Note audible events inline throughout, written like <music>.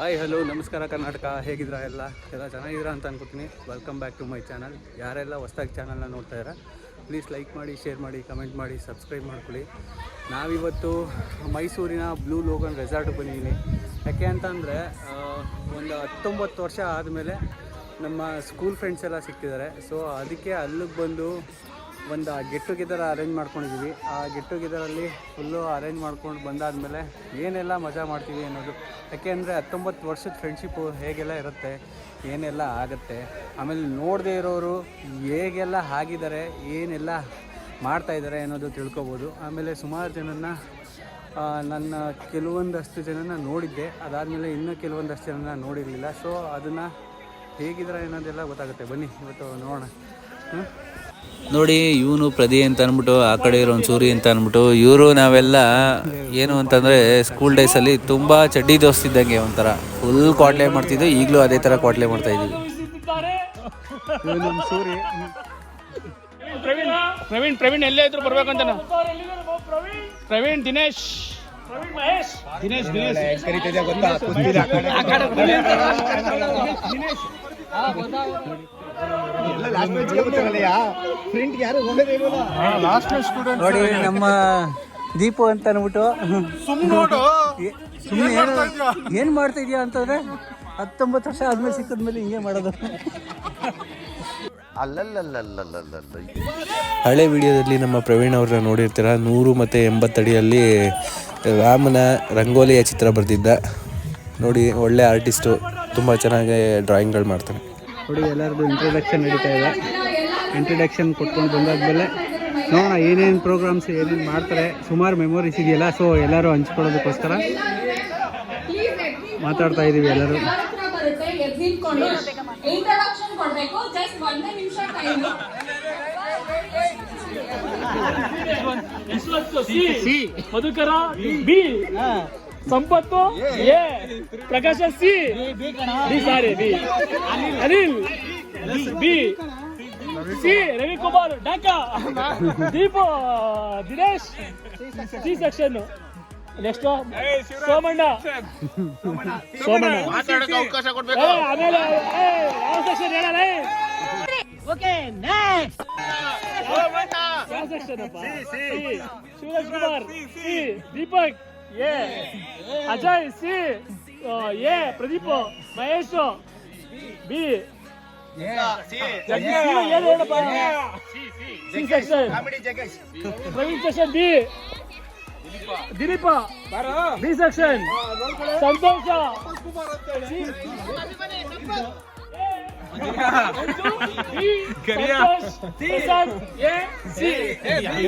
Hi hello ನಮಸ್ಕಾರ ಕರ್ನಾಟಕ. ಹೇಗಿದ್ರ ಎಲ್ಲ? ಎಲ್ಲ ಚೆನ್ನಾಗಿದ್ರ ಅಂತ ಅನ್ಕೋತೀನಿ. Welcome back to my channel ಯಾರೆಲ್ಲ ಹೊಸ್ದಾಗಿ ಚಾನಲ್ನ ನೋಡ್ತಾ ಇದ್ದಾರೆ ಪ್ಲೀಸ್ ಲೈಕ್ ಮಾಡಿ ಶೇರ್ ಮಾಡಿ ಕಮೆಂಟ್ ಮಾಡಿ ಸಬ್ಸ್ಕ್ರೈಬ್ ಮಾಡ್ಕೊಳ್ಳಿ. ನಾವಿವತ್ತು ಮೈಸೂರಿನ ಬ್ಲೂ ಲೋಗನ್ ರೆಸಾರ್ಟ್ಗೆ ಬಂದಿದ್ದೀನಿ. ಯಾಕೆ ಅಂತಂದರೆ ಒಂದು ಹತ್ತೊಂಬತ್ತು ವರ್ಷ ಆದಮೇಲೆ ನಮ್ಮ ಸ್ಕೂಲ್ ಫ್ರೆಂಡ್ಸ್ ಎಲ್ಲ ಸಿಕ್ತಿದ್ದಾರೆ ಸೊ ಅದಕ್ಕೆ ಅಲ್ಲಿಗೆ ಬಂದು ಒಂದು ಗೆಟ್ ಟುಗೆದರ್ ಅರೇಂಜ್ ಮಾಡ್ಕೊಂಡಿದ್ದೀವಿ ಆ ಗೆಟ್ ಟುಗೆದರಲ್ಲಿ ಫುಲ್ಲು ಅರೇಂಜ್ ಮಾಡ್ಕೊಂಡು ಬಂದಾದಮೇಲೆ ಏನೆಲ್ಲ ಮಜಾ ಮಾಡ್ತೀವಿ ಅನ್ನೋದು. ಯಾಕೆಂದರೆ ಹತ್ತೊಂಬತ್ತು ವರ್ಷದ ಫ್ರೆಂಡ್ಶಿಪ್ಪು ಹೇಗೆಲ್ಲ ಇರುತ್ತೆ, ಏನೆಲ್ಲ ಆಗುತ್ತೆ, ಆಮೇಲೆ ನೋಡದೇ ಇರೋರು ಹೇಗೆಲ್ಲ ಆಗಿದ್ದಾರೆ, ಏನೆಲ್ಲ ಮಾಡ್ತಾಯಿದ್ದಾರೆ ಅನ್ನೋದು ತಿಳ್ಕೊಬೋದು. ಆಮೇಲೆ ಸುಮಾರು ಜನನ ನನ್ನ ಕೆಲವೊಂದಷ್ಟು ಜನನ ನೋಡಿದ್ದೆ. ಅದಾದಮೇಲೆ ಇನ್ನೂ ಕೆಲವೊಂದಷ್ಟು ಜನನ ನೋಡಿರಲಿಲ್ಲ. ಸೊ ಅದನ್ನು ಹೇಗಿದ್ದಾರೆ ಅನ್ನೋದೆಲ್ಲ ಗೊತ್ತಾಗುತ್ತೆ. ಬನ್ನಿ, ಇವತ್ತು ನೋಡೋಣ. ಹ್ಞೂ ನೋಡಿ ಇವನು ಪ್ರದಿ ಅಂತ ಅಂದ್ಬಿಟ್ಟು ಆ ಕಡೆ ಇರೋನ್ ಸೂರಿ ಅಂತ ಅಂದ್ಬಿಟ್ಟು ಇವರು ನಾವೆಲ್ಲ ಏನು ಅಂತಂದರೆ ಸ್ಕೂಲ್ ಡೇಸಲ್ಲಿ ತುಂಬ ಚಡ್ಡಿ ದೋಸ್ತಿದ್ದಂಗೆ ಒಂಥರ. ಫುಲ್ ಕ್ವಾಟ್ಲೆ ಮಾಡ್ತಿದ್ವಿ ಈಗಲೂ ಅದೇ ಥರ ಕ್ವಾಟ್ಲೆ ಮಾಡ್ತಾ ಇದ್ದೀವಿ. ಪ್ರವೀಣ್ ಪ್ರವೀಣ್ ಪ್ರವೀಣ್ ಎಲ್ಲೇ ಇದ್ರು ಬರ್ಬೇಕಂತ ಪ್ರವೀಣ್ ದಿನೇಶ್. ದಿನೇಶ್ ದಿನೇಶ್. ನೋಡಿ ನಮ್ಮ ದೀಪು ಅಂತ ಅನ್ಬಿಟ್ಟು ಸುಮ್ಮನೆ ಏನ್ ಮಾಡ್ತಾ ಇದೀಯ ಅಂತಂದ್ರೆ ಹತ್ತೊಂಬತ್ತು ವರ್ಷ ಆದ್ಮೇಲೆ ಸಿಕ್ಕದ್ಮೇಲೆ ಹಿಂಗೆ ಮಾಡೋದು ಹಳೆ ವಿಡಿಯೋದಲ್ಲಿ ನಮ್ಮ ಪ್ರವೀಣ್ ಅವ್ರನ್ನ ನೋಡಿರ್ತೀರ ನೂರು ಮತ್ತು ಎಂಬತ್ತಡಿಯಲ್ಲಿ ರಾಮನ ರಂಗೋಲಿಯ ಚಿತ್ರ ಬರೆದಿದ್ದ ನೋಡಿ ಒಳ್ಳೆ ಆರ್ಟಿಸ್ಟು ತುಂಬ ಚೆನ್ನಾಗಿ ಡ್ರಾಯಿಂಗ್ಗಳು ಮಾಡ್ತಾನೆ ನೋಡಿ ಎಲ್ಲರದು ಇಂಟ್ರೊಡಕ್ಷನ್ ನಡೀತಾ ಇದೆ. ಇಂಟ್ರೊಡಕ್ಷನ್ ಕೊಟ್ಕೊಂಡು ಬಂದಾದ್ಮೇಲೆ ನೋಡೋಣ ಏನೇನು ಪ್ರೋಗ್ರಾಮ್ಸ್ ಏನೇನು ಮಾಡ್ತಾರೆ. ಸುಮಾರು ಮೆಮೊರೀಸ್ ಇದೆಯಲ್ಲ ಸೊ ಎಲ್ಲರೂ ಹಂಚ್ಕೊಳ್ಳೋದಕ್ಕೋಸ್ಕರ ಮಾತಾಡ್ತಾ ಇದ್ದೀವಿ ಎಲ್ಲರೂ. Madhukar B Sampath? A Prakash C. B sorry B. Anil. B. C Ravikumar Dhaka. Deepa Dinesh. C section. Next Somanna. Somanna. ಆಮೇಲೆ ಏ, ಯಾವ ಸೆಕ್ಷನ್ ಹೇಳಲ್ಲ ಯಾವ ಸೆಕ್ಷನ್ ಅಪ್ಪ? C Shivaraj Kumar. C Deepak. A Ajay C A Pradeep Mahesh B ಏನು ಹೇಳಪ್ಪ C section Praveen section B Dilip B section Santosh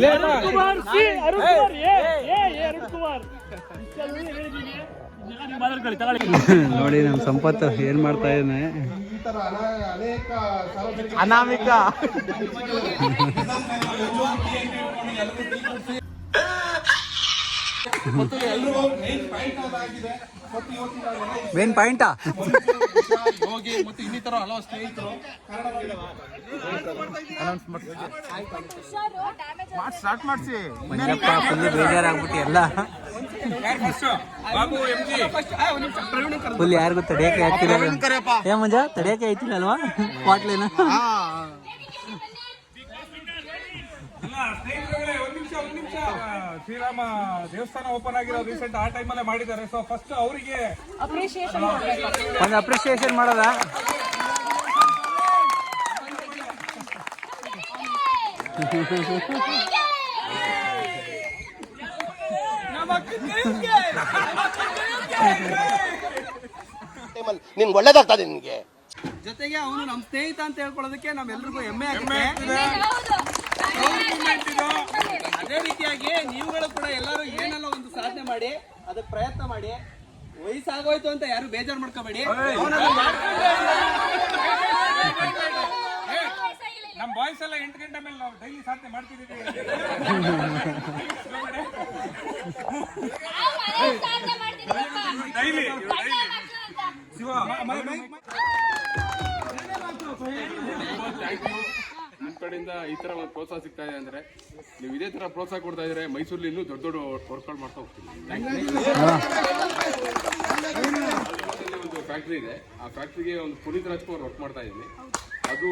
Arun Kumar C Arun Kumar ಇದ್ದೇನೆ? A A point Yogi ಮಾಡ್ತಾ ಇದ್ದಾನೆ main ಪಾಯಿಂಟಾ Manjappa full ಬೇಜಾರಾಗ್ಬಿಟ್ಟು ಎಲ್ಲ. Full ಯಾರಿಗೂ ತಡೆಯಕ್ಕೆ ಆಗ್ತಿಲ್ಲ. ಏ ಮಂಜ ತಡೆಯಕ್ಕೆ ಆಯ್ತಿಲ್ಲ ಅಲ್ವಾ ಕ್ವಾಟ್ಲೇನ ಸ್ನೇಹಿತರುಗಳೇ ಒಂದ್ ನಿಮಿಷ ಒಂದ್ ನಿಮಿಷ ಶ್ರೀರಾಮ ದೇವಸ್ಥಾನ ಓಪನ್ ಆಗಿರೋ ರೀಸೆಂಟ್ ಆ ಟೈಮಲ್ಲೇ ಮಾಡಿದ್ದಾರೆ. ಸೊ ಫಸ್ಟ್ ಅವರಿಗೆ ಒಂದು ಅಪ್ರಿಷಿಯೇಷನ್ ಮಾಡೋದಾ? ನಿನ್ಗೆ ಒಳ್ಳೇದಾಗ್ತದೆ ನಿನ್ಗೆ. ಜೊತೆಗೆ ಅವನು ನಮ್ಮ ಸ್ನೇಹಿತ ಅಂತ ಹೇಳ್ಕೊಳ್ಳೋದಕ್ಕೆ ನಮ್ಮೆಲ್ರಿಗೂ ಹೆಮ್ಮೆ ಆಗುತ್ತೆ. ಅದೇ ರೀತಿಯಾಗಿ ನೀವುಗಳು ಕೂಡ ಎಲ್ಲರೂ ಏನಲ್ಲ ಒಂದು ಸಾಧನೆ ಮಾಡಿ ಅದಕ್ಕೆ ಪ್ರಯತ್ನ ಮಾಡಿ. ವಯಸ್ಸಾಗೋಯ್ತು ಅಂತ ಯಾರು ಬೇಜಾರು ಮಾಡ್ಕೋಬೇಡಿ. ನಮ್ ಬಾಯ್ಸ್ ಎಲ್ಲ ಎಂಟು ಗಂಟೆ ಮೇಲೆ ನಾವು ಡೈಲಿ ಸಾಧನೆ ಮಾಡ್ತಿದ್ದೀವಿ <laughs> ಡೈಲಿ ಶಿವ ನಿಮ್ಮ ಕಡೆಯಿಂದ ಈ ತರ ಒಂದು ಪ್ರೋತ್ಸಾಹ ಸಿಗ್ತಾ ಇದೆ ಅಂದ್ರೆ ನೀವು ಇದೇ ತರ ಪ್ರೋತ್ಸಾಹ ಕೊಡ್ತಾ ಇದ್ರೆ ಮೈಸೂರಲ್ಲಿ ಇನ್ನೂ ದೊಡ್ಡ ದೊಡ್ಡ ವರ್ಕ್ಗಳು ಮಾಡ್ತಾ ಹೋಗ್ತೀವಿ. ಒಂದು ಫ್ಯಾಕ್ಟ್ರಿ ಇದೆ. ಆ ಫ್ಯಾಕ್ಟ್ರಿಗೆ ಒಂದು ಪುನೀತ್ ರಾಜ್ಕುಮಾರ್ ವರ್ಕ್ ಮಾಡ್ತಾ ಇದ್ದೀನಿ ಅದು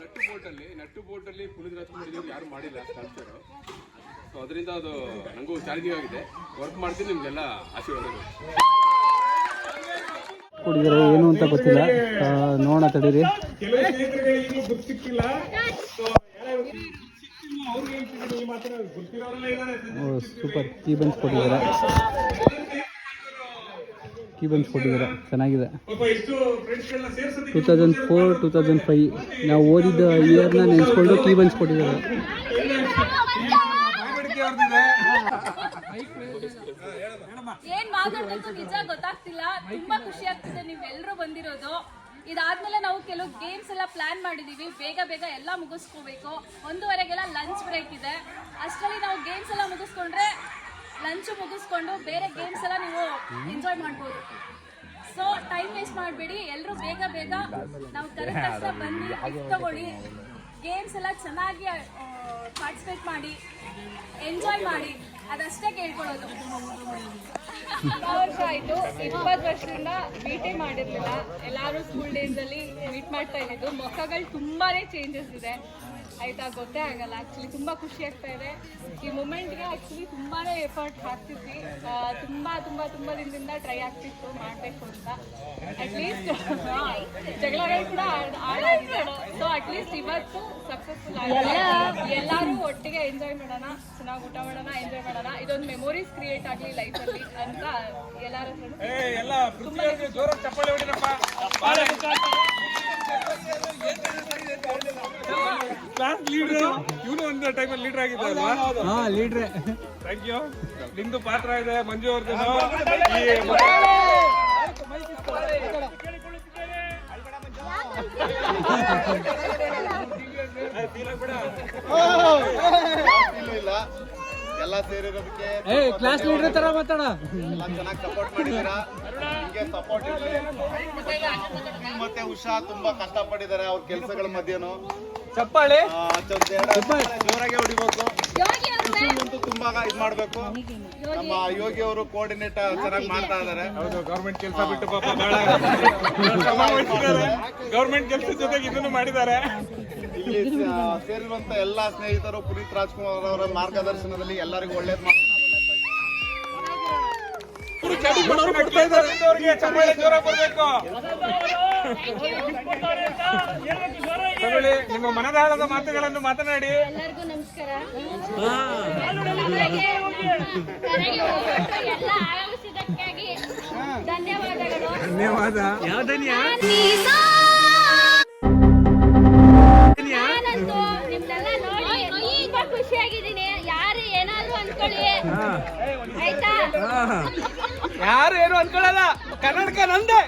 ನಟ್ಟು ಬೋಟಲ್ಲಿ ನಟ್ಟು ಬೋಟಲ್ಲಿ ಪುನೀತ್ ರಾಜ್ಕುಮಾರ್ ಇದ್ರು ಯಾರು ಮಾಡಿಲ್ಲ ಸ್ಕಲ್ಪ್ಚರ್ ಸೊ ಅದರಿಂದ ಅದು ನನಗೂ ಚಾಲೆಂಜಿಂಗ್ ಆಗಿದೆ. ವರ್ಕ್ ಮಾಡ್ತೀನಿ, ನಿಮಗೆಲ್ಲ ಆಶೀರ್ವಾದ ಕೊಟ್ಟಿದ್ದಾರೆ ಏನು ಅಂತ ಗೊತ್ತಿಲ್ಲ. ನೋಡ ನೋಡೋಣ ತಡೀರಿ. ಸೂಪರ್ ಕೀ ಬನ್ಸ್ ಕೊಟ್ಟಿದ್ದೀರ. ಕೀ ಬನ್ಸ್ ಕೊಟ್ಟಿದ್ದಾರೆ. ಚೆನ್ನಾಗಿದೆ. Two thousand four two thousand five ನಾವು ಓದಿದ್ದ ಇಯರ್ನ ನೆನೆಸ್ಕೊಂಡು ಕೀ ಬನ್ಸ್ ಕೊಟ್ಟಿದ್ದಾರೆ. ಮಾತಾಡ್ಬೇಕು ನಿಜ ಗೊತ್ತಾಗ್ತಿಲ್ಲ. ತುಂಬಾ ಖುಷಿ ಆಗ್ತಿದೆ ನೀವೆಲ್ಲರೂ ಬಂದಿರೋದು. ಇದಾದ್ಮೇಲೆ ನಾವು ಕೆಲವು ಗೇಮ್ಸ್ ಎಲ್ಲ ಪ್ಲಾನ್ ಮಾಡಿದೀವಿ. ಬೇಗ ಬೇಗ ಎಲ್ಲ ಮುಗಿಸ್ಕೋಬೇಕು. ಒಂದೂವರೆಗೆಲ್ಲ ಲಂಚ್ ಬ್ರೇಕ್ ಇದೆ. ಅಷ್ಟರಲ್ಲಿ ನಾವು ಗೇಮ್ಸ್ ಎಲ್ಲ ಮುಗಿಸ್ಕೊಂಡ್ರೆ ಲಂಚ್ ಮುಗಿಸ್ಕೊಂಡು ಬೇರೆ ಗೇಮ್ಸ್ ಎಲ್ಲ ನೀವು ಎಂಜಾಯ್ ಮಾಡ್ಬೋದು. ಸೊ ಟೈಮ್ ವೇಸ್ಟ್ ಮಾಡಬೇಡಿ. ಎಲ್ಲರೂ ಬೇಗ ಬೇಗ ನಾವು ಕರೆಕ್ಟ್ ಬಂದು ತಗೊಳ್ಳಿ. ಗೇಮ್ಸ್ ಎಲ್ಲ ಚೆನ್ನಾಗಿ ಪಾರ್ಟಿಸಿಪೇಟ್ ಮಾಡಿ ಎಂಜಾಯ್ ಮಾಡಿ. ಅದಷ್ಟೇ ಕೇಳ್ಕೊಳ್ಳೋದು. ವರ್ಷ ಆಯ್ತು ಇಪ್ಪತ್ತು ವರ್ಷದಿಂದ ಮೀಟೇ ಮಾಡಿರ್ಲಿಲ್ಲ. ಎಲ್ಲರೂ ಸ್ಕೂಲ್ ಡೇಸ್ ಅಲ್ಲಿ ಮೀಟ್ ಮಾಡ್ತಾ ಇದ್ದಿದ್ದು. ಮೊಕ್ಕಗಳು ತುಂಬಾನೇ ಚೇಂಜಸ್ ಇದೆ. ಆಯ್ತಾ? ಗೊತ್ತೇ ಆಗಲ್ಲ. ಆಕ್ಚುಲಿ ತುಂಬಾ ಖುಷಿ ಆಗ್ತಾ ಇದೆ. ಈ ಮೂಮೆಂಟ್ಗೆ ಆಕ್ಚುಲಿ ತುಂಬಾನೇ ಎಫರ್ಟ್ ಹಾಕ್ತಿದ್ವಿ. ತುಂಬಾ ತುಂಬಾ ತುಂಬಾ ದಿನದಿಂದ ಟ್ರೈ ಆಗ್ತಿತ್ತು ಮಾಡಬೇಕು ಅಂತ. ಅಟ್ಲೀಸ್ಟ್ ಜಗಳಗಳು ಕೂಡ ಸೊ ಅಟ್ಲೀಸ್ಟ್ ಇವತ್ತು ಸಕ್ಸಸ್ಫುಲ್ ಆಗಿದೆ. ಎಲ್ಲರೂ ಒಟ್ಟಿಗೆ ಎಂಜಾಯ್ ಮಾಡೋಣ. ಚೆನ್ನಾಗಿ ಊಟ ಮಾಡೋಣ ಎಂಜಾಯ್ ಮಾಡೋಣ. ಇದೊಂದು ಮೆಮೊರೀಸ್ ಕ್ರಿಯೇಟ್ ಆಗಲಿ ಲೈಫಲ್ಲಿ ಅಂತ ಎಲ್ಲರ ಹತ್ರನೂ ಕ್ಲಾಸ್ ಲೀಡರ್ ಇವನು ಒಂದು ಟೈಮಲ್ಲಿ ಲೀಡರ್ ಆಗಿದ್ದ ಹಾ ಲೀಡರ್ ಲೀಡ್ರೆ ಥ್ಯಾಂಕ್ ಯು ನಿಮ್ದು ಪಾತ್ರ ಇದೆ ಮಂಜು ಅವ್ರದ್ದು. ಇಲ್ಲ? ಎಲ್ಲ ಸೇರಿರೋದಕ್ಕೆ ಏ ಕ್ಲಾಸ್ ಲೀಡರ್ ತರ ಮಾತಾಡ. ಎಲ್ಲ ಚೆನ್ನಾಗಿ ಸಪೋರ್ಟ್ ಮಾಡಿದ್ದೀರಾ? ನಿಮಗೆ ಸಪೋರ್ಟ್ ಇರಲಿ. ಮತ್ತೆ ಉಷಾ ತುಂಬಾ ಕಷ್ಟಪಟ್ಟಿದ್ದಾರೆ ಅವ್ರ ಕೆಲಸಗಳ ಮಧ್ಯೆನು. ಚಪ್ಪಾಳೆ? ಆ, ಸ್ವಲ್ಪ ಎರಡು ಜೋರಾಗಿ ಹೊಡಿಬೇಕು. ಅಂತೂ ತುಂಬಾ ಇದ್ ಮಾಡ್ಬೇಕು. ನಮ್ಮ ಯೋಗಿ ಅವರು ಕೋಆರ್ಡಿನೇಟ್ ಚೆನ್ನಾಗಿ ಮಾಡ್ತಾ ಇದ್ದಾರೆ. ಹೌದು ಗೌರ್ಮೆಂಟ್ ಕೆಲಸ ಬಿಟ್ಟು ಪಾಪ ಬಹಳ ಶ್ರಮ ವಹಿಸಿದ್ದಾರೆ ಗೌರ್ಮೆಂಟ್ ಕೆಲಸ ಜೊತೆಗೆ ಇದನ್ನು ಮಾಡಿದ್ದಾರೆ. ಇಲ್ಲಿ ಸೇರಿರುವಂತ ಎಲ್ಲಾ ಸ್ನೇಹಿತರು ಪುನೀತ್ ರಾಜ್ಕುಮಾರ್ ಅವರ ಮಾರ್ಗದರ್ಶನದಲ್ಲಿ ಎಲ್ಲರಿಗೂ ಒಳ್ಳೇದು ನಿಮ್ಮ ಮನದಾಳದ ಮಾತುಗಳನ್ನು ಮಾತನಾಡಿ. ಎಲ್ಲರಿಗೂ ನಮಸ್ಕಾರ. ಎಲ್ಲ ಆಗಮಿಸಿದ್ದಕ್ಕಾಗಿ ಧನ್ಯವಾದಗಳು. ಧನ್ಯವಾದ. ಯಾರು ಏನು ಅನ್ಕೊಳ್ಳಲ್ಲ. ಕರ್ನಾಟಕ ನಂದೇ.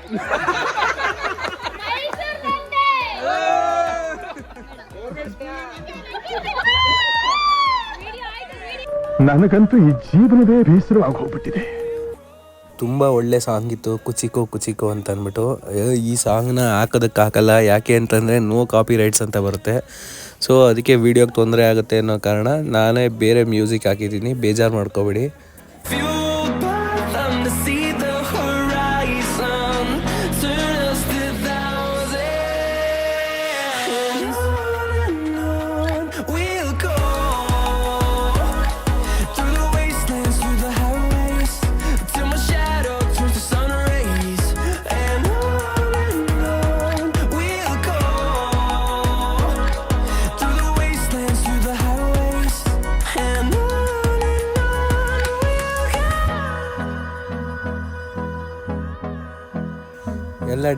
ನನಗಂತೂ ಈ ಜೀವನವೇ ಬೇಸರವಾಗಿ ಹೋಗ್ಬಿಟ್ಟಿದೆ. ತುಂಬ ಒಳ್ಳೆ ಸಾಂಗ್ ಇತ್ತು ಕುಚಿಕೋ ಕುಚಿಕೋ ಅಂತ ಅಂದ್ಬಿಟ್ಟು. ಈ ಸಾಂಗ್ನ ಹಾಕೋದಕ್ಕೆ ಹಾಕಲ್ಲ ಯಾಕೆ ಅಂತಂದರೆ ನೋ ಕಾಪಿ ರೈಟ್ಸ್ ಅಂತ ಬರುತ್ತೆ. ಸೊ ಅದಕ್ಕೆ ವೀಡಿಯೋಗೆ ತೊಂದರೆ ಆಗುತ್ತೆ ಅನ್ನೋ ಕಾರಣ ನಾನೇ ಬೇರೆ ಮ್ಯೂಸಿಕ್ ಹಾಕಿದ್ದೀನಿ. ಬೇಜಾರು ಮಾಡ್ಕೋಬೇಡಿ.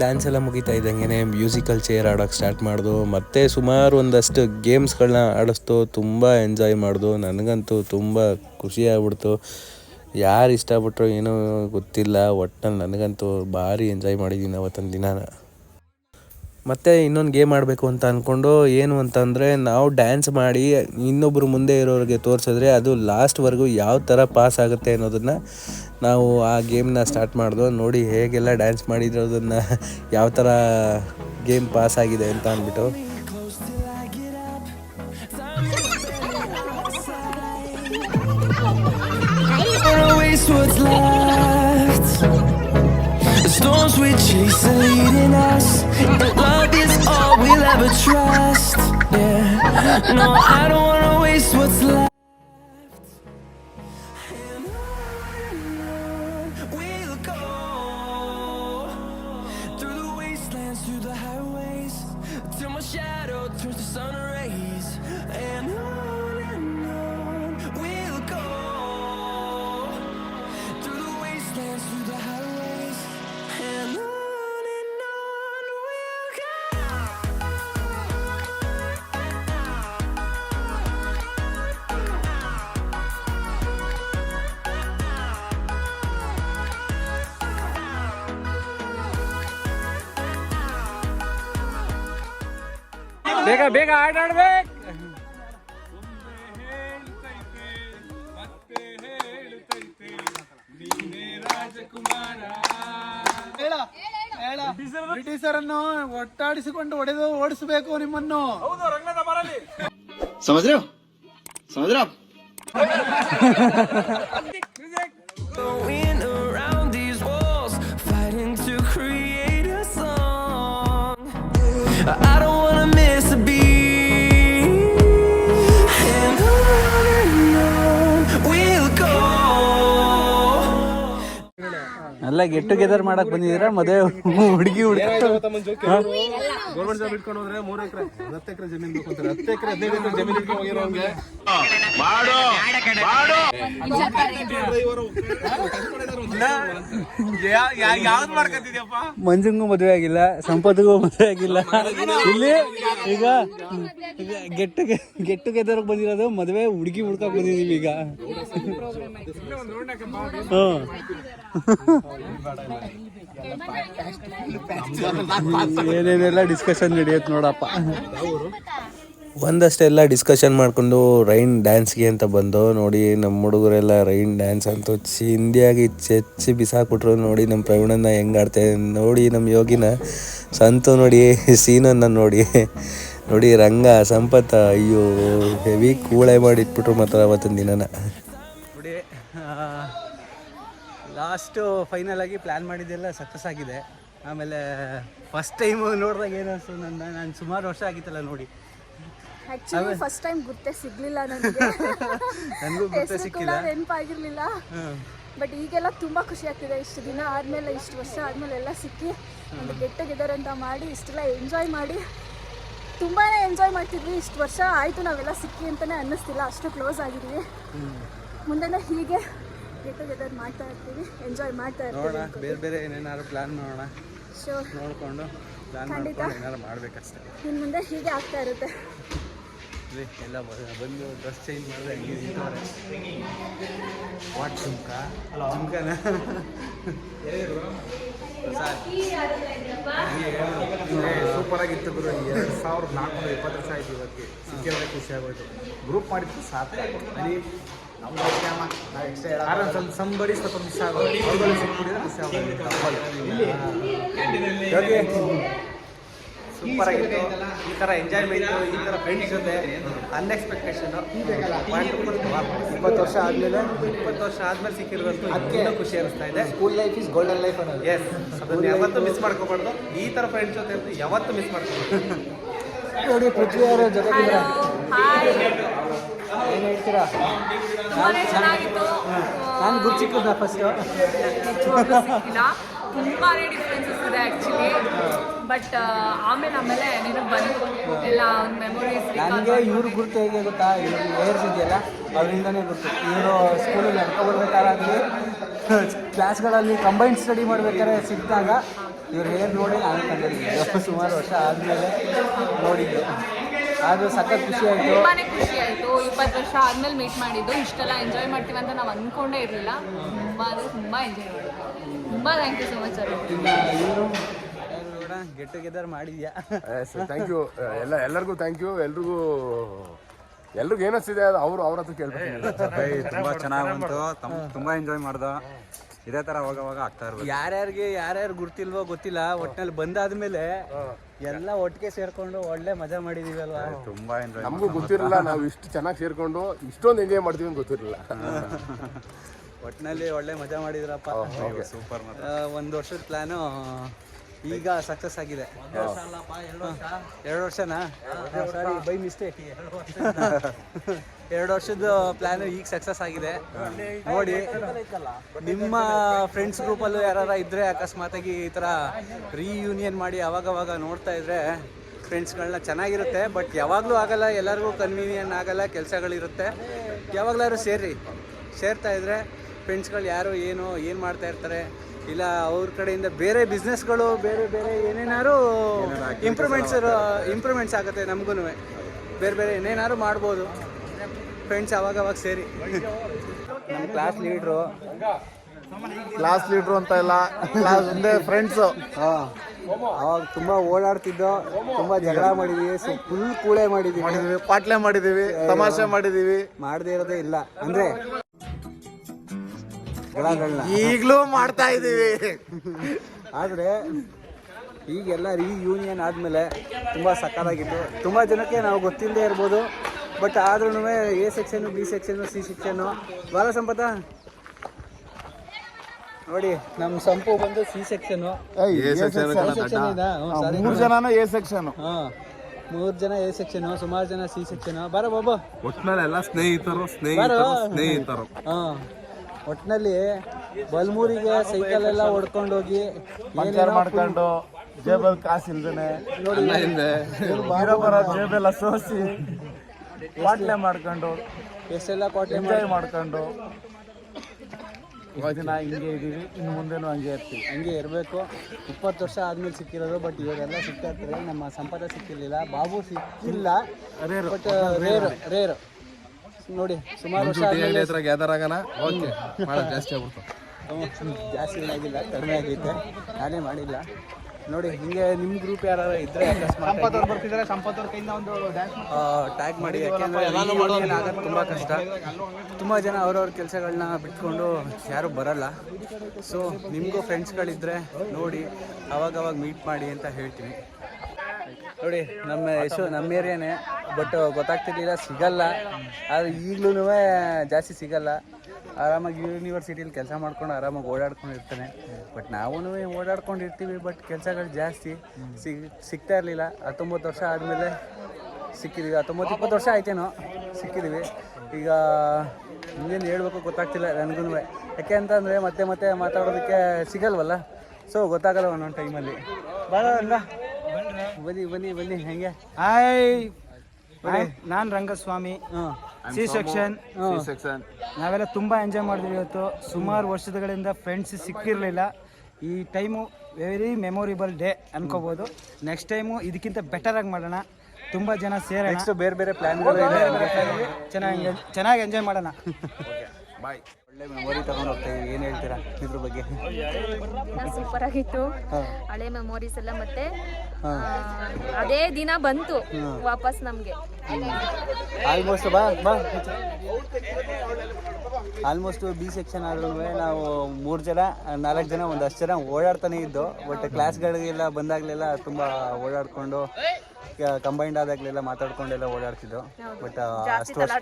ಡ್ಯಾನ್ಸ್ ಎಲ್ಲ ಮುಗಿತಾ ಇದ್ದಂಗೆ ಮ್ಯೂಸಿಕಲ್ ಚೇರ್ ಆಡೋಕ್ಕೆ ಸ್ಟಾರ್ಟ್ ಮಾಡ್ದು, ಮತ್ತೆ ಸುಮಾರು ಒಂದಷ್ಟು ಗೇಮ್ಸ್ಗಳನ್ನ ಆಡಿಸ್ತು ತುಂಬ ಎಂಜಾಯ್ ಮಾಡ್ದು. ನನಗಂತೂ ತುಂಬ ಖುಷಿ ಆಗ್ಬಿಡ್ತು. ಯಾರು ಇಷ್ಟಪಟ್ಟರು ಏನೂ ಗೊತ್ತಿಲ್ಲ ಒಟ್ಟಲ್ಲಿ ನನಗಂತೂ ಭಾರಿ ಎಂಜಾಯ್ ಮಾಡಿದ್ದೀನಿ ಅವತ್ತೊಂದು ದಿನಾನ. ಮತ್ತು ಇನ್ನೊಂದು ಗೇಮ್ ಆಡಬೇಕು ಅಂತ ಅಂದ್ಕೊಂಡು ಏನು ಅಂತಂದರೆ ನಾವು ಡ್ಯಾನ್ಸ್ ಮಾಡಿ ಇನ್ನೊಬ್ಬರು ಮುಂದೆ ಇರೋರಿಗೆ ತೋರಿಸಿದ್ರೆ ಅದು ಲಾಸ್ಟ್ವರೆಗೂ ಯಾವ ಥರ ಪಾಸ್ ಆಗುತ್ತೆ ಅನ್ನೋದನ್ನು ನಾವು ಆ ಗೇಮ್ನ ಸ್ಟಾರ್ಟ್ ಮಾಡಿದ್ವು ನೋಡಿ ಹೇಗೆಲ್ಲ ಡ್ಯಾನ್ಸ್ ಮಾಡಿರೋದನ್ನು ಯಾವ ಥರ ಗೇಮ್ ಪಾಸ್ ಆಗಿದೆ ಅಂತ ಅಂದ್ಬಿಟ್ಟು left storms we chase are leading us. Ever trust. Yeah. No, I don't wanna waste what's left. ಬೇಗ ಬೇಗ ಆಟ ಆಡ್ಬೇಕು ಬ್ರಿಟಿಷರನ್ನು ಒಟ್ಟಾಡಿಸಿಕೊಂಡು ಹೊಡೆದು ಓಡಿಸಬೇಕು ನಿಮ್ಮನ್ನು. ಹೌದು ರಂಗದ <laughs> ಎಲ್ಲ ಗೆಟ್ ಟುಗೆದರ್ ಮಾಡಕ್ ಬಂದಿದ್ದೀರಾ? ಮದುವೆ ಹುಡುಗಿ ಹುಡುಗಿ ಗೌರ್ಮೆಂಟ್ ಜಾಬ್ ಇಟ್ಕೊಂಡು ಹೋದ್ರೆ ಮೂರು ಎಕರೆ ಹತ್ತು ಎಕರೆ ಜಮೀನು ಬೇಕು ಅಂತಾರೆ. ಹತ್ತು ಎಕರೆ ಹದಿನೈದು ಎಕರೆ ಜಮೀನು ಇಟ್ಕೊಂಡು ಹೋಗಿರೋಂಗೆ. ಯಾವ್ದು ಮಾಡ್ಕೊತಿದ್ಯಪ್ಪ ಮಂಜುಂಗೂ ಮದುವೆ ಆಗಿಲ್ಲ ಸಂಪತ್ಗೂ ಮದುವೆ ಆಗಿಲ್ಲ. ಇಲ್ಲಿ ಈಗ ಈಗ ಗೆಟ್ ಗೆಟ್ ಟುಗೆದರ್ ಬಂದಿರೋದು ಮದುವೆ ಹುಡುಗಿ ಹುಡ್ಕಕ್ ಬಂದಿದೀವಿ ಈಗ. ಹ್ಮ್. ಏನೇನೆಲ್ಲ ಡಿಸ್ಕಷನ್ ನಡೆಯುತ್ತೆ ನೋಡಪ್ಪ. ಒಂದಷ್ಟೆಲ್ಲ ಡಿಸ್ಕಷನ್ ಮಾಡ್ಕೊಂಡು ರೈನ್ ಡ್ಯಾನ್ಸ್ಗೆ ಅಂತ ಬಂದು ನೋಡಿ ನಮ್ಮ ಹುಡುಗರೆಲ್ಲ ರೈನ್ ಡ್ಯಾನ್ಸ್ ಅಂತ ಚಿಂದಿಯಾಗಿ ಚೆಚ್ಚಿ ಬಿಸಾಕ್ಬಿಟ್ರು ನೋಡಿ ನಮ್ಮ ಪ್ರವೀಣನ ಹೆಂಗೆ ಆಡ್ತಾರೆ ನೋಡಿ ನಮ್ಮ ಯೋಗಿನ ಸಂತು ನೋಡಿ, ಸೀನನ್ನು ನೋಡಿ. ನೋಡಿ ರಂಗ ಸಂಪತ್ತ ಅಯ್ಯೋ ಹೆವಿ ಕೂಳೆ ಮಾಡಿ ಇಟ್ಬಿಟ್ರು ಮಾತ್ರ ಅವತ್ತಿನ ದಿನನ. ಲಾಸ್ಟು ಫೈನಲ್ ಆಗಿ ಪ್ಲ್ಯಾನ್ ಮಾಡಿದ್ದೆಲ್ಲ ಸಕ್ಸಸ್ ಆಗಿದೆ. ಆಮೇಲೆ ಫಸ್ಟ್ ಟೈಮ್ ನೋಡಿದಾಗ ಏನು ಅನಿಸ್ತು ನನ್ನ ನಾನು ಸುಮಾರು ವರ್ಷ ಆಗಿತ್ತಲ್ಲ ನೋಡಿ. ಆಕ್ಚುಲಿ ಫಸ್ಟ್ ಟೈಮ್ ಗುರ್ತೇ ಸಿಗ್ಲಿಲ್ಲ ನನಗೆ. <laughs> ನನಗೂ ಗೊತ್ತೇ ಸಿಕ್ಕಿಲ್ಲ ನೆನಪಾಗಿರ್ಲಿಲ್ಲ. ಬಟ್ ಈಗೆಲ್ಲ ತುಂಬ ಖುಷಿ ಆಗ್ತಿದೆ ಇಷ್ಟು ದಿನ ಆದಮೇಲೆ ಇಷ್ಟು ವರ್ಷ ಆದಮೇಲೆ ಎಲ್ಲ ಸಿಕ್ಕಿ ಒಂದು ಗೆಟ್ ಟುಗೆದರ್ ಅಂತ ಮಾಡಿ ಇಷ್ಟೆಲ್ಲ ಎಂಜಾಯ್ ಮಾಡಿ ತುಂಬಾ ಎಂಜಾಯ್ ಮಾಡ್ತಿದ್ವಿ. ಇಷ್ಟು ವರ್ಷ ಆಯಿತು ನಾವೆಲ್ಲ ಸಿಕ್ಕಿ ಅಂತಲೇ ಅನ್ನಿಸ್ತಿಲ್ಲ. ಅಷ್ಟು ಕ್ಲೋಸ್ ಆಗಿದ್ವಿ. ಮುಂದೆಲ್ಲ ಹೀಗೆ ಗೆಟ್ ಟುಗೆದರ್ ಮಾಡ್ತಾ ಇರ್ತೀವಿ ಎಂಜಾಯ್ ಮಾಡ್ತಾ ನೋಡೋಣ ಇರ್ತೀವಿ ಬೇರೆ ಬೇರೆ ಏನೇನಾದ್ರು ಪ್ಲ್ಯಾನ್ ಮಾಡೋಣ. ಸೊ ನೋಡಿಕೊಂಡು ಪ್ಲ್ಯಾನ್ ಖಂಡಿತ. ಮಾಡ್ಕೊಂಡು ಏನಾದ್ರು ಮಾಡ್ಬೇಕಷ್ಟೇ. ಇನ್ನು ಮುಂದೆ ಹೀಗೆ ಆಗ್ತಾ ಇರುತ್ತೆ. ಇಲ್ಲಿ ಎಲ್ಲ ಬ- ಬಂದು ಡ್ರೆಸ್ ಚೇಂಜ್ ಮಾಡಿದ್ರೆ ಹಂಗೆ ನಿಂತವ್ರೆ. ವಾಟ್ ಜುಮ್ಕ ಜುಮ್ಕನ ಸೂಪರ್ ಆಗಿತ್ತು ಗುರು ಎರಡು ಸಾವಿರದ ನಾಲ್ಕುನೂರ ಇಪ್ಪತ್ತು ವರ್ಷ ಆಯ್ತು ಇವತ್ತಿಗೆ ಸಿಕ್ಕಿರೋದೇ ಖುಷಿ ಆಗೋಯ್ತು. ಗ್ರೂಪ್ ಮಾಡಿದ್ದು ಸಾಕು ಅಲ್ಲಿ ಕಾರಣ ಸ್ವಲ್ಪ ಸಂಬಡಿ ಸ್ವಲ್ಪ ಮಿಸ್ ಆಗೋದು ಮಿಸ್ ಸೂಪರ್ ಆಗಿತ್ತು. ಈ ಥರ ಎಂಜಾಯ್ಮೆಂಟ್ ಈ ಥರ ಫ್ರೆಂಡ್ಸ್ ಜೊತೆ ಅನ್ಎಕ್ಸ್ಪೆಕ್ಟೇಷನ್ ಇಪ್ಪತ್ತು ವರ್ಷ ಆದಮೇಲೆ ಇಪ್ಪತ್ತು ವರ್ಷ ಆದಮೇಲೆ ಸಿಕ್ಕಿರೋದಂತೂ ಅದಕ್ಕೆ ಖುಷಿ ಅನಿಸ್ತಾ ಇದೆ. School life is golden life ಅನ್ನೋದು. ಎಸ್ ಅದನ್ನ ಯಾವತ್ತೂ ಮಿಸ್ ಮಾಡ್ಕೋಬಾರ್ದು. ಈ ಥರ ಫ್ರೆಂಡ್ಸ್ ಜೊತೆ ಯಾವತ್ತೂ ಮಿಸ್ ಮಾಡ್ಕೋಬಾರ್ದು. ನೋಡಿ ಪೃಥ್ವಿ ಅವರ ಜೊತೆಗಿದ್ರೆ. ಏನು ಹೇಳ್ತೀರಾ? ನಾನು ಗುರು ಸಿಕ್ಕಿದ್ದ ಫಸ್ಟು ತುಂಬಾನೇ ಡಿಫ್ರೆನ್ಸಸ್ ಇದೆ ಆ್ಯಕ್ಚುಲಿ ಬಟ್ ಆಮೇಲೆ ಆಮೇಲೆ ನೆನಪು ಬಂತು. ಎಲ್ಲ ಒಂದು ಮೆಮೊರೀಸ್ ನನಗೆ ಇವ್ರ ಗುರುತು ಹೇಗೆ ಗೊತ್ತಾ? ಇವ್ರು ಏರ್ಸ್ ಇದೆಯಲ್ಲ ಅವರಿಂದನೇ ಗೊತ್ತು ಇವರು ಸ್ಕೂಲಲ್ಲಿ ನಡ್ಕೊ ಬರ್ಬೇಕಾರಾಗಲಿ ಕ್ಲಾಸ್ಗಳಲ್ಲಿ ಕಂಬೈನ್ ಸ್ಟಡಿ ಮಾಡ್ಬೇಕಾದ್ರೆ ಸಿಕ್ಕಿದಾಗ ಇವ್ರು ಹೇರ್ ನೋಡಿ ನಾನು ಕಂಡಿದ್ದೀನಿ ಸುಮಾರು ವರ್ಷ ಆದಮೇಲೆ ನೋಡಿದ್ದು. ಅದು ಸಖತ್ ಖುಷಿ ಆಯಿತು ತುಂಬಾನೇ ಖುಷಿ ಆಯಿತು ಇಪ್ಪತ್ತು ವರ್ಷ ಆದ್ಮೇಲೆ ಮೀಟ್ ಮಾಡಿದ್ದು ಇಷ್ಟೆಲ್ಲ ಎಂಜಾಯ್ ಮಾಡ್ತೀವಿ ಅಂತ ನಾವು ಅಂದ್ಕೊಂಡೇ ಇರಲಿಲ್ಲ ತುಂಬ ಅಂದರೆ ತುಂಬ ಎಂಜಾಯ್ ಮಾಡಿದ್ವಿ ತುಂಬ thank you so much sir get together ಮಾಡಿದ್ಯಾ ಥ್ಯಾಂಕ್ ಯು ಎಲ್ಲ ಎಲ್ಲರಿಗೂ ಥ್ಯಾಂಕ್ ಯು ಎಲ್ರಿಗೂ ಎಲ್ರಿಗೂ ಏನಿಸ್ತಿದೆ ಅದು ಅವರು ಅವ್ರ ಹತ್ರ ಕೇಳ್ಬೇಕು ತುಂಬ ಚೆನ್ನಾಗಿ ಬಂತು ತಮ್ ತುಂಬ ಎಂಜಾಯ್ ಮಾಡ್ದ ಇದೇ ತರ ಅವಾಗ ಆಗ್ತಾ ಇರ್ಬೇಕು. ಯಾರ್ಯಾರಿಗೆ ಯಾರ್ಯಾರು ಗುರ್ತಿಲ್ವೋ ಗೊತ್ತಿಲ್ಲ ಒಟ್ಟಿನಲ್ಲಿ ಬಂದಾದ್ಮೇಲೆ ಎಲ್ಲ ಒಟ್ಟಿಗೆ ಸೇರ್ಕೊಂಡು ಒಳ್ಳೆ ಮಜಾ ಮಾಡಿದೀವಿ ಅಲ್ವಾ ತುಂಬ ಎಂಜಾಯ್ ನಮಗೂ ಗೊತ್ತಿರಲಿಲ್ಲ ನಾವು ಇಷ್ಟು ಚೆನ್ನಾಗಿ ಸೇರ್ಕೊಂಡು ಇಷ್ಟೊಂದು ಎಂಜಾಯ್ ಮಾಡ್ತೀವಿ ಅಂತ ಗೊತ್ತಿರಲಿಲ್ಲ. ಒಟ್ಟಿನಲ್ಲಿ ಒಳ್ಳೆ ಮಜಾ ಮಾಡಿದ್ರಪ್ಪ. ಸೂಪರ್ ಒಂದು ವರ್ಷದ ಪ್ಲ್ಯಾನು ಈಗ ಸಕ್ಸಸ್ ಆಗಿದೆ. ಎರಡು ವರ್ಷನಾ? ಸಾರಿ ಬೈ ಮಿಸ್ಟೇಕ್ ಎರಡು ವರ್ಷದ ಪ್ಲಾನ್ ಈಗ ಸಕ್ಸಸ್ ಆಗಿದೆ. ನೋಡಿ ನಿಮ್ಮ ಫ್ರೆಂಡ್ಸ್ ಗ್ರೂಪಲ್ಲೂ ಯಾರು ಇದ್ದರೆ ಅಕಸ್ಮಾತಾಗಿ ಈ ಥರ ರೀಯೂನಿಯನ್ ಮಾಡಿ ಅವಾಗವಾಗ ನೋಡ್ತಾ ಇದ್ರೆ ಫ್ರೆಂಡ್ಸ್ಗಳನ್ನ ಚೆನ್ನಾಗಿರುತ್ತೆ. ಬಟ್ ಯಾವಾಗಲೂ ಆಗಲ್ಲ ಎಲ್ಲರಿಗೂ ಕನ್ವೀನಿಯನ್ ಆಗಲ್ಲ ಕೆಲಸಗಳಿರುತ್ತೆ. ಯಾವಾಗಲಾದ್ರು ಸೇರಿ ಸೇರ್ತಾ ಇದ್ರೆ ಫ್ರೆಂಡ್ಸ್ಗಳು ಯಾರು ಏನು ಏನು ಮಾಡ್ತಾ ಇರ್ತಾರೆ ಇಲ್ಲ ಅವ್ರ ಕಡೆಯಿಂದ ಬೇರೆ ಬಿಸ್ನೆಸ್ಗಳು ಬೇರೆ ಬೇರೆ ಏನೇನಾದ್ರು ಇಂಪ್ರೂವ್ಮೆಂಟ್ಸ್ ಇಂಪ್ರೂವ್ಮೆಂಟ್ಸ್ ಆಗುತ್ತೆ ನಮಗೂ ಬೇರೆ ಬೇರೆ ಏನೇನಾದ್ರು ಮಾಡ್ಬೋದು. ಫ್ರೆಂಡ್ಸ್ ಅವಾಗ ಅವಾಗ ಸೇರಿ. ನಮ್ಮ ಕ್ಲಾಸ್ ಲೀಡ್ರು ಕ್ಲಾಸ್ ಲೀಡ್ರು ಅಂತ ಇಲ್ಲ. ಕ್ಲಾಸ್ ಒಂದೇ ಫ್ರೆಂಡ್ಸು ಹಾಂ. ಅವಾಗ ತುಂಬ ಓಡಾಡ್ತಿದ್ದೋ ತುಂಬ ಜಗಳ ಮಾಡಿದೀವಿ ಫುಲ್ ಕೂಳೆ ಮಾಡಿದೀವಿ. ಪಾಟ್ಲೆ ಮಾಡಿದೀವಿ ತಮಾಷೆ ಮಾಡಿದೀವಿ. ಮಾಡದೇ ಇರೋದೇ ಇಲ್ಲ. ಅಂದರೆ ಈಗಲೂ ಮಾಡ್ತಾ ಇದೀವಿ. ಆದರೆ ಈಗೆಲ್ಲ ರೀ ಯೂನಿಯನ್ ಆದಮೇಲೆ ತುಂಬ ಸಕ್ಕತ್ತಾಗಿತ್ತು ತುಂಬ ಜನಕ್ಕೆ ನಾವು ಗೊತ್ತಿಲ್ಲದೆ ಇರ್ಬೋದು. ಬಟ್ ಆದ್ರೂ A section B section C section Bala Sampatha. ನೋಡಿ ನಮ್ಮ ಸಂಪು ಬಂದು ಸಿ ಸೆಕ್ಷನ್ ಮೂರ್ ಜನ ಮೂರು ಜನನು ಎ ಸೆಕ್ಷನ್ ಹಾಂ ಮೂರು ಜನ ಎ ಸೆಕ್ಷನ್ ಸುಮಾರು ಜನ ಸಿ ಸೆಕ್ಷನ್ ಬಾರ ಬಾಬು ಒಟ್ಟಿನಲ್ಲಿ ಎಲ್ಲ ಸ್ನೇಹಿತರು ಸ್ನೇಹಿತರು ಸ್ನೇಹಿತರು. ಹಾಂ. ಒಟ್ಟಿನಲ್ಲಿ ಬಲ್ಮೂರಿಗೆ ಸೈಕಲ್ ಎಲ್ಲ ಹೊಡ್ಕೊಂಡು ಹೋಗಿ ಮಾಡ್ಕೊಂಡು ಜೇಬಲ್ ಕಾಸು ಇಲ್ದೇನೆ ಬರೋ ಬರೋ ಜೇಬೆಲ್ಲ ಸೋಸಿ ಕ್ವಾಟ್ಲೆ ಮಾಡ್ಕೊಂಡು ಎಷ್ಟೆಲ್ಲ ಕ್ವಾಟ್ಲೆ ಎಂಜಾಯ್ ಮಾಡ್ಕೊಂಡು ಇವಾಗ ದಿನ ಹಿಂಗೆ ಇದೀವಿ ಇನ್ನು ಮುಂದೆನೂ ಹಂಗೆ ಇರ್ತೀವಿ. ಹಂಗೆ ಇರಬೇಕು. ಇಪ್ಪತ್ತು ವರ್ಷ ಆದಮೇಲೆ ಸಿಕ್ಕಿರೋದು ಬಟ್ ಇವಾಗೆಲ್ಲ ಸಿಗ್ತಾ ಇರ್ತಾರೆ ನಮ್ಮ ಸಂಪದ ಸಿಕ್ಕಿರಲಿಲ್ಲ. ಬಾಬು ಸಿಕ್ಕಿಲ್ಲ. ಬಟ್ ರೇರು ರೇರು ನೋಡಿ ಸುಮಾರು ವರ್ಷ ಆದ್ಮೇಲೆ ಗ್ಯಾದರ್ ಆಗೋಣ? ಓಕೆ ಜಾಸ್ತಿ ಆಗ್ಬಿಡ್ತು. ಜಾಸ್ತಿ ಏನಾಗಿಲ್ಲ ಕಡಿಮೆ ಆಗೈತೆ ನಾನೇ ಮಾಡಿಲ್ಲ. ನೋಡಿ ಹಿಂಗೆ ನಿಮ್ಮ ಗ್ರೂಪ್ ಯಾರು ಇದ್ರೆ ಅಕಸ್ಮಾತ್ ಬರ್ತಿದ್ದಾರೆ ಸಂಪತ್ ಅವ್ರ ಕೈಯಿಂದ ಒಂದು ಡ್ಯಾನ್ಸ್ ಟ್ಯಾಗ್ ಮಾಡಿ ಯಾಕೆಂದ್ರೆ ಆಗೋದು ತುಂಬ ಕಷ್ಟ. ತುಂಬ ಜನ ಅವ್ರವ್ರ ಕೆಲಸಗಳನ್ನ ಬಿಟ್ಕೊಂಡು ಯಾರು ಬರಲ್ಲ. ಸೊ ನಿಮಗೂ ಫ್ರೆಂಡ್ಸ್ಗಳಿದ್ರೆ ನೋಡಿ ಅವಾಗವಾಗ ಅವಾಗ ಮೀಟ್ ಮಾಡಿ ಅಂತ ಹೇಳ್ತೀನಿ. ನೋಡಿ, ನಮ್ಮ ಯಶು, ನಮ್ಮ ಏರಿಯಾನೇ ಬಟ್ ಗೊತ್ತಾಗ್ತಿರ್ಲಿಲ್ಲ, ಸಿಗಲ್ಲ. ಆದರೆ ಈಗ್ಲೂ ಜಾಸ್ತಿ ಸಿಗಲ್ಲ. ಆರಾಮಾಗಿ ಯೂನಿವರ್ಸಿಟಿಲಿ ಕೆಲಸ ಮಾಡ್ಕೊಂಡು ಆರಾಮಾಗಿ ಓಡಾಡ್ಕೊಂಡು ಇರ್ತಾನೆ. ಬಟ್ ನಾವೂ ಓಡಾಡ್ಕೊಂಡು ಇರ್ತೀವಿ ಬಟ್ ಕೆಲಸಗಳು ಜಾಸ್ತಿ. ಸಿಗ್ ಸಿಗ್ತಾ ಇರಲಿಲ್ಲ. ಹತ್ತೊಂಬತ್ತು ವರ್ಷ ಆದಮೇಲೆ ಸಿಕ್ಕಿದೀವಿ. ಹತ್ತೊಂಬತ್ತು, ಇಪ್ಪತ್ತು ವರ್ಷ ಆಯ್ತೇನೋ, ಸಿಕ್ಕಿದೀವಿ. ಈಗ ಇನ್ನೇನು ಹೇಳ್ಬೇಕು ಗೊತ್ತಾಗ್ತಿಲ್ಲ ನನಗೂ ಯಾಕೆ ಅಂತಂದರೆ ಮತ್ತೆ ಮತ್ತೆ ಮಾತಾಡೋದಕ್ಕೆ ಸಿಗಲ್ವಲ್ಲ. ಸೊ ಗೊತ್ತಾಗಲ್ಲ ಒಂದೊಂದು ಟೈಮಲ್ಲಿ ಹಂಗ ಬನ್ನಿ ಬನ್ನಿ ಬನ್ನಿ ಹೆಂಗೆ? ಹಾಯ್. ನಾನು ರಂಗಸ್ವಾಮಿ. C section. ಸೆಕ್ಷನ್. ನಾವೆಲ್ಲ ತುಂಬಾ ಎಂಜಾಯ್ ಮಾಡಿದ್ವಿ ಇವತ್ತು. ಸುಮಾರು ವರ್ಷಗಳಿಂದ ಫ್ರೆಂಡ್ಸ್ ಸಿಕ್ಕಿರಲಿಲ್ಲ. ಈ ಟೈಮು ವೆರಿ ಮೆಮೊರಿಬಲ್ ಡೇ ಅನ್ಕೋಬಹುದು ನೆಕ್ಸ್ಟ್ ಟೈಮು ಇದಕ್ಕಿಂತ ಬೆಟರ್ ಆಗಿ ಮಾಡೋಣ. ತುಂಬ ಜನ ಸೇರೋಣ. ನೆಕ್ಸ್ಟ್ ಬೇರೆ ಬೇರೆ ಪ್ಲಾನ್ ಇದೆ. ಚೆನ್ನಾಗಿ ಚೆನ್ನಾಗಿ ಎಂಜಾಯ್ ಮಾಡೋಣ. <laughs> ಒಳ್ಳೆ ಮೆಮೊರಿ ತಗೊಂಡು ಹೋಗ್ತಾ ಏನು ಹೇಳ್ತೀರಾ? ಇದ್ರ ಬಗ್ಗೆ. ಸೂಪರ್ ಆಗಿತ್ತು. ಹಳೆ ಮೆಮೊರೀಸ್ ಎಲ್ಲ ಮತ್ತೆ ಅದೇ ದಿನ ಬಂತು ವಾಪಸ್ ನಮಗೆ. ಆಲ್ಮೋಸ್ಟ್ ಬಾ ಬಾ. ಆಲ್ಮೋಸ್ಟ್ ಬಿ ಸೆಕ್ಷನ್ ಆದ್ರೂ ನಾವು ಮೂರು ಜನ ನಾಲ್ಕು ಜನ ಒಂದಷ್ಟು ಜನ ಓಡಾಡ್ತಾನೆ ಇದ್ದು. ಬಟ್ ಕ್ಲಾಸ್ಗಳಿಗೆಲ್ಲ ಬಂದಾಗಲೆಲ್ಲ ತುಂಬ ಓಡಾಡ್ಕೊಂಡು ಕಂಬೈಂಡ್ ಆದಾಗಲೆಲ್ಲ ಮಾತಾಡ್ಕೊಂಡೆಲ್ಲ ಓಡಾಡ್ತಿದ್ದು. ಬಟ್ ಅಷ್ಟು ವರ್ಷ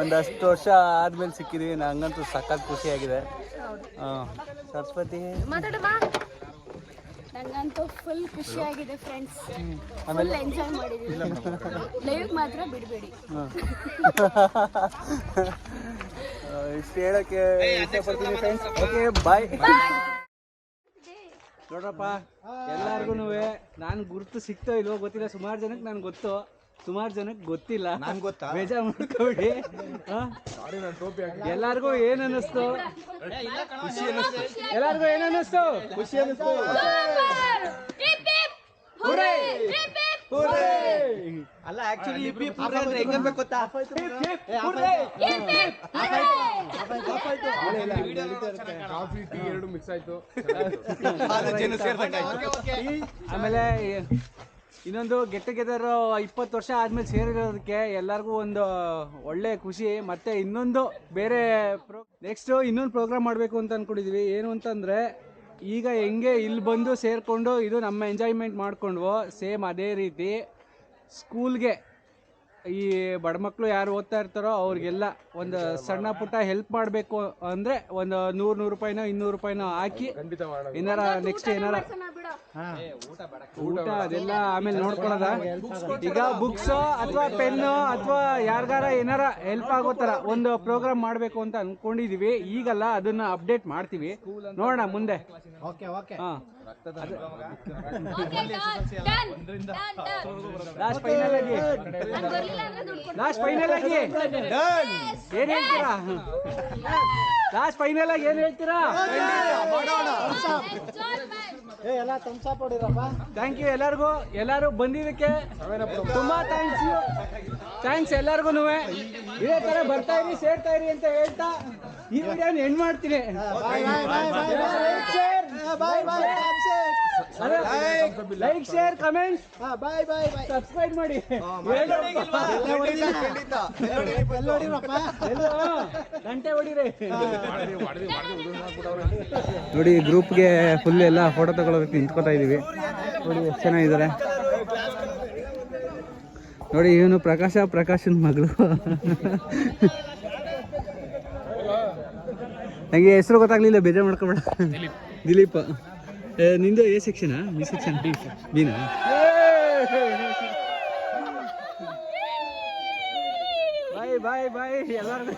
ಒಂದು ಅಷ್ಟು ಒಂದಷ್ಟು ವರ್ಷ ಆದ್ಮೇಲೆ ಸಿಕ್ಕಿದ್ವಿ. ನಂಗಂತೂ ಸಖತ್ ಖುಷಿಯಾಗಿದೆ. ಸರಸ್ವತಿ. ನಂಗಂತೂ ಫುಲ್ ಖುಷಿಯಾಗಿದೆ ಫ್ರೆಂಡ್ಸ್ ಫುಲ್ ಎಂಜಾಯ್ ಮಾಡಿದೀವಿ. ಲೈವ್ ಮಾತ್ರ ಬಿಡಬೇಡಿ. <laughs> ಇಷ್ಟು ಹೇಳಕ್ಕೆ ಇಷ್ಟಪಡ್ತೀನಿ ಫ್ರೆಂಡ್ಸ್ ಓಕೆ ಬಾಯ್ ನೋಡ್ರಪ್ಪ ಎಲ್ಲಾರ್ಗು ನಾನು ಗುರುತು ಸಿಗ್ತೋ ಇಲ್ವೋ ಗೊತ್ತಿಲ್ಲ. ಸುಮಾರು ಜನಕ್ಕೆ ನನ್ಗೆ ಗೊತ್ತು? ಸುಮಾರು ಜನಕ್ಕೆ ಗೊತ್ತಿಲ್ಲ. ನಂಗೆ ಗೊತ್ತಾ? ಬೇಜಾರು ಮಾಡ್ಕೊಬಿಡಿ. ಎಲ್ಲಾರ್ಗೂ ಏನ್ ಅನ್ನಿಸ್ತು? ಎಲ್ಲಾರ್ಗು ಏನ್ ಅನ್ನಿಸ್ತು? ಖುಷಿ ಅನ್ನಿಸ್ತು. ಅಲ್ಲ ಆಕ್ಚುಲಿ ಆಮೇಲೆ ಇನ್ನೊಂದು ಗೆಟ್ ಟುಗೆದರ್ ಇಪ್ಪತ್ತು ವರ್ಷ ಆದ್ಮೇಲೆ ಸೇರಿರೋದಕ್ಕೆ ಎಲ್ಲರಿಗೂ ಒಂದು ಒಳ್ಳೆ ಖುಷಿ, ಮತ್ತೆ ಇನ್ನೊಂದು ಬೇರೆ ನೆಕ್ಸ್ಟ್ ಇನ್ನೊಂದು ಪ್ರೋಗ್ರಾಮ್ ಮಾಡಬೇಕು ಅಂತ ಅನ್ಕೊಂಡಿದೀವಿ. ಏನು ಅಂತಂದ್ರೆ ಈಗ ಹೆಂಗೆ ಇಲ್ಲಿ ಬಂದು ಸೇರಿಕೊಂಡು ಇದು ನಮ್ಮ ಎಂಜಾಯ್ಮೆಂಟ್ ಮಾಡ್ಕೊಂಡ್ವೋ ಸೇಮ್ ಅದೇ ರೀತಿ ಸ್ಕೂಲ್ಗೆ ಈ ಬಡ ಮಕ್ಕಳು ಯಾರು ಓದ್ತಾ ಇರ್ತಾರೋ ಅವ್ರಿಗೆಲ್ಲ ಒಂದು ಸಣ್ಣ ಪುಟ್ಟ ಹೆಲ್ಪ್ ಮಾಡಬೇಕು ಅಂದರೆ ಒಂದು ನೂರು ನೂರು ರೂಪಾಯಿನೋ ಇನ್ನೂರು ರೂಪಾಯಿನೋ ಹಾಕಿ ಏನಾರ ನೆಕ್ಸ್ಟ್ ಏನಾರ ಊಟ ಅದೆಲ್ಲ ಆಮೇಲೆ ನೋಡ್ಕೊಳದ? ಈಗ ಬುಕ್ಸ್ ಅಥವಾ ಪೆನ್ನು ಅಥವಾ ಯಾರಿಗಾರ ಏನಾರ ಹೆಲ್ಪ್ ಆಗೋ ಥರ ಒಂದು ಪ್ರೋಗ್ರಾಮ್ ಮಾಡಬೇಕು ಅಂತ ಅನ್ಕೊಂಡಿದೀವಿ. ಈಗಲ್ಲ ಅದನ್ನ ಅಪ್ಡೇಟ್ ಮಾಡ್ತೀವಿ. ನೋಡೋಣ ಮುಂದೆ. ಹಾಂ. ಲಾಸ್ಟ್ ಫೈನಲ್ ಆಗಿ. ಲಾಸ್ಟ್ ಫೈನಲ್ ಆಗಿ. ಏನ್ ಹೇಳ್ತೀರಾ? ಲಾಸ್ಟ್ ಫೈನಲ್ ಆಗಿ ಏನ್ ಹೇಳ್ತೀರಾ? ಥ್ಯಾಂಕ್ ಯು ಎಲ್ಲರಿಗೂ. ಎಲ್ಲರೂ ಬಂದಿದ್ದಕ್ಕೆ ತುಂಬಾ ಥ್ಯಾಂಕ್ಸ್ ಥ್ಯಾಂಕ್ಸ್ ಎಲ್ಲರಿಗೂ ಇದೇ ತರ ಬರ್ತಾ ಇರಿ ಸೇರ್ತಾ ಇರಿ ಅಂತ ಹೇಳ್ತಾ ಈ ವಿಡಿಯೋನ ಎಂಡ್ ಮಾಡ್ತೀನಿ. ಲೈಕ್ ಶೇರ್ ಕಮೆಂಟ್ ಸಬ್ಸ್ಕ್ರೈಬ್ ಮಾಡಿ. ಗಂಟೆ ಹೊಡಿರಿ. ನೋಡಿ ಗ್ರೂಪ್ಗೆ ಫುಲ್ ಎಲ್ಲ ಫೋಟೋ ತಗೊಳ್ಳೋದಕ್ಕೆ ನಿಂತ್ಕೊತಾ ಇದೀವಿ. ನೋಡಿ ಎಷ್ಟು ಚೆನ್ನಾಗಿದ್ದಾರೆ. ನೋಡಿ ಇವನು ಪ್ರಕಾಶ ಪ್ರಕಾಶನ್ ಮಗಳು. ನನಗೆ ಹೆಸರು ಗೊತ್ತಾಗ್ಲಿಲ್ಲ ಬೇಜಾರು ಮಾಡ್ಕೊಬೇಡ. ದಿಲೀಪ್. ನಿಂದು ಎ ಸೆಕ್ಷನಾ ಬಿ ಸೆಕ್ಷನ್ ಬಿ ಬಿನಾ ಬಾಯ್ ಬಾಯ್ ಬಾಯ್ ಎಲ್ಲರಿಗೂ